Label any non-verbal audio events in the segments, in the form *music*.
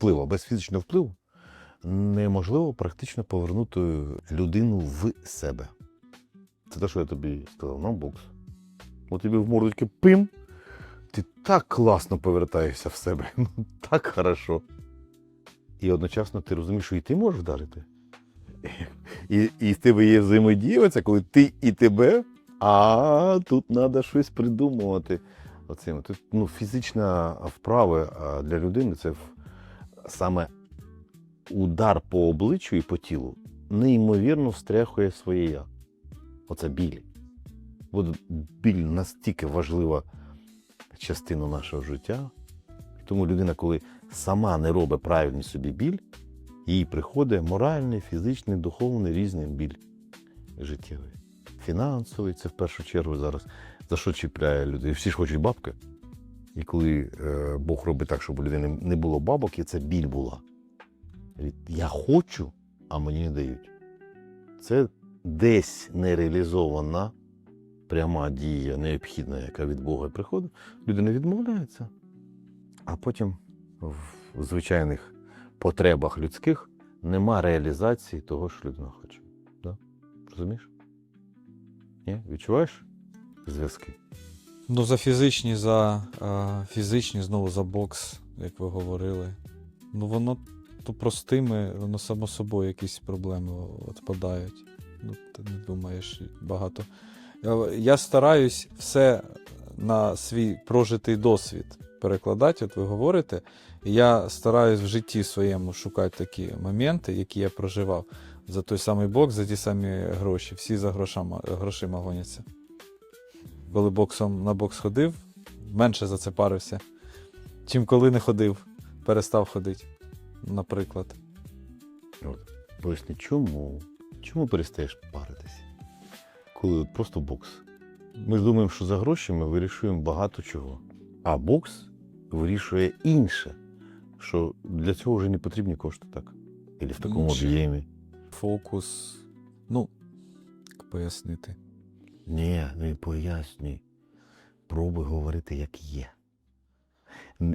впливу, без фізичного впливу неможливо практично повернути людину в себе. Це те, що я тобі сказав, на бокс. От тобі в морду таке пим, ти так класно повертаєшся в себе. *laughs* Ну, так хорошо. І одночасно ти розумієш, що і ти можеш вдарити. І, і з тебе є взаємодія, коли ти і тебе, а тут треба щось придумувати. Оцим. Тут, ну, фізична вправа для людини це саме удар по обличчю і по тілу неймовірно встряхує своє я. Оце біль. От біль настільки важлива частина нашого життя. Тому людина, коли сама не робить правильний собі біль, їй приходить моральний, фізичний, духовний різний біль життєвий. Фінансовий це в першу чергу зараз. За що чіпляє людей? Всі ж хочуть бабки. І коли е, Бог робить так, щоб у людини не було бабок, і це біль була. Я хочу, а мені не дають. Це десь нереалізована пряма дія, необхідна, яка від Бога приходить. Людина відмовляється. А потім в звичайних потребах людських нема реалізації того, що людина хоче. Да? Розумієш? Ні? Відчуваєш зв'язки? Ну, за фізичні, за е, фізичні, знову за бокс, як ви говорили. Ну, воно то простими, воно само собою якісь проблеми відпадають. Ну, ти не думаєш багато. Я, я стараюсь все на свій прожитий досвід перекладати, от ви говорите. Я стараюсь в житті своєму шукати такі моменти, які я проживав. За той самий бокс, за ті самі гроші. Всі за грошами, грошима гоняться коли боксом на бокс ходив, менше за це парився. Чим коли не ходив, перестав ходити, наприклад. От. Поясни, чому? Чому перестаєш паритися? Коли от просто бокс. Ми ж думаємо, що за гроші ми вирішуємо багато чого. А бокс вирішує інше, що для цього вже не потрібні кошти, так? Або в такому об'ємі. Фокус. Ну, як пояснити. Ні, не пояснюй. Пробуй говорити, як є.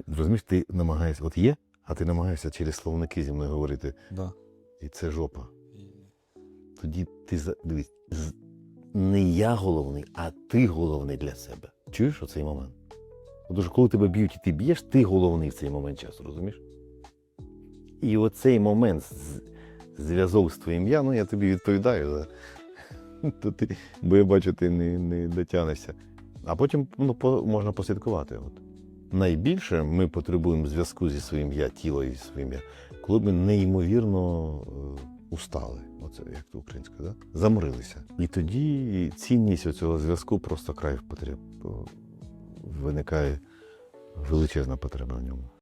Розумієш, ти намагаєшся, от є, а ти намагаєшся через словники зі мною говорити, Да. і це жопа. Тоді ти дивись, не я головний, а ти головний для себе. Чуєш оцей момент? Тому що коли тебе б'ють і ти б'єш, ти головний в цей момент часу, розумієш? І оцей момент зв'язок з твоїм я, ну я тобі відповідаю за. *laughs* То ти, бо я бачу, ти не, не дотягнешся. А потім ну, по, можна послідкувати. От. Найбільше ми потребуємо зв'язку зі своїм я, тіло і своїм я, коли ми неймовірно е, устали. Оце як то українською, да? заморилися. І тоді цінність цього зв'язку просто край потреб. Виникає величезна потреба в ньому.